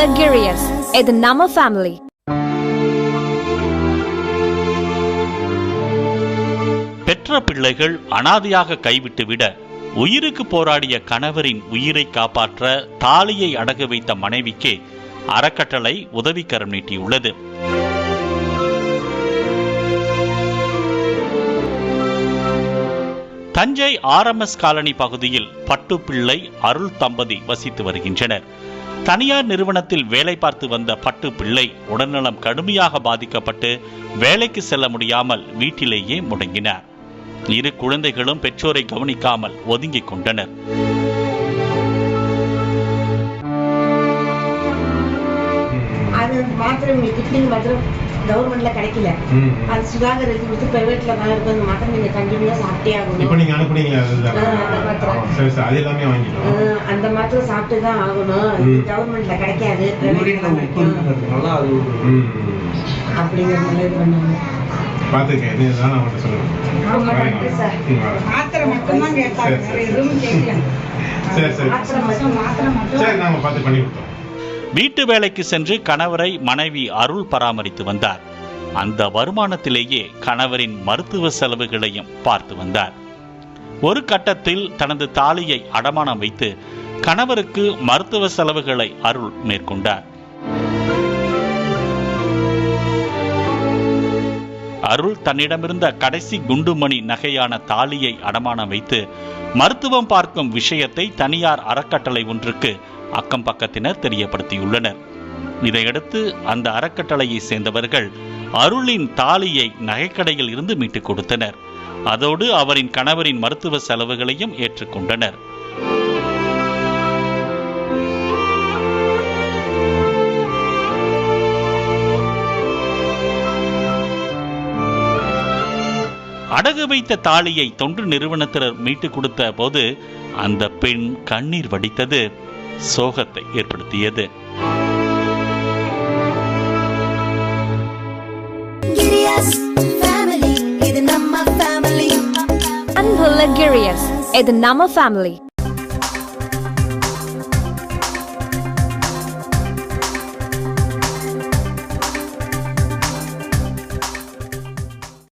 அன்புள்ள கிரியஸ் இது நம்ம ஃபேமிலி பெற்ற பிள்ளைகள் அனாதையாக கைவிட்டுவிட உயிருக்கு போராடிய கணவரின் உயிரை காப்பாற்ற தாலியை அடகு வைத்த மனைவிக்கு அறக்கட்டளை உதவிக்கரம் நீட்டியுள்ளது. தஞ்சை ஆர்எம்எஸ் காலனி பகுதியில் பட்டுப்பிள்ளை அருள் தம்பதி வசித்து வருகின்றனர். தனியார் நிறுவனத்தில் வேலை பார்த்து வந்த பட்டு பிள்ளை உடல்நலம் கடுமையாக பாதிக்கப்பட்டு வேலைக்கு செல்ல முடியாமல் வீட்டிலேயே முடங்கினார். இரு குழந்தைகளும் பெற்றோரை கவனிக்காமல் ஒதுங்கிக் கொண்டனர். மாத்திரம் கிட்னி மாத்திரம் கவர்மெண்ட்ல கிடைக்கல. அது சுகாதார இது கொடுத்து பிரைவேட்ல அந்த மாத்திரம் நீங்க கண்டினியூா சாப்பிட்டே இப்போ ஆகணும் நீங்க அனுப்புனீங்களா சரி சரி. அது எல்லாமே வாங்கிட்டோம். அந்த மாத்திரை சாப்பிட்டு தான் ஆகணும். கவர்மெண்ட்ல கிடைக்காது அப்படிங்கிறதுனால இது பண்ணாங்க பார்த்துருக்கேன். இது தான் நான் உங்கள்கிட்ட சொல்லுவேன். மாத்திரை மட்டும்தான் கேட்டாங்க சரி, வேற சரி. எதுவும் கேட்கல சரி சரி. மாத்திரை மட்டும் மாத்திரை மட்டும். சரி நாங்கள் பார்த்து பண்ணி கொடுத்தோம். வீட்டு வேலைக்கு சென்று கணவரை மனைவி அருள் பராமரித்து வந்தார். அந்த வருமானத்திலேயே கணவரின் மருத்துவ செலவுகளையும் பார்த்து வந்தார். ஒரு கட்டத்தில் தனது தாலியை அடமானம் வைத்து கணவருக்கு மருத்துவ செலவுகளை அருள் மேற்கொண்டார். அருள் தன்னிடமிருந்த கடைசி குண்டுமணி நகையான தாலியை அடமானம் வைத்து மருத்துவம் பார்க்கும் விஷயத்தை தனியார் அறக்கட்டளை ஒன்றுக்கு அக்கம் பக்கத்தினர் தெரியப்படுத்தியுள்ளனர். இதையடுத்து அந்த அறக்கட்டளையை சேர்ந்தவர்கள் அருளின் தாலியை நகைக்கடையில் இருந்து மீட்டுக் கொடுத்தனர். அதோடு அவரின் கணவரின் மருத்துவ செலவுகளையும் ஏற்றுக்கொண்டனர். அடகு வைத்த தாலியை தொண்டு நிறுவனத்தினர் மீட்டுக் கொடுத்த போது அந்த பெண் கண்ணீர் வடித்தது சோகத்தை ஏற்படுத்தியது Giddy-us family, இது நம்ம family. அன்புள்ள கிரியஸ் இது நம்ம ஃபேமிலி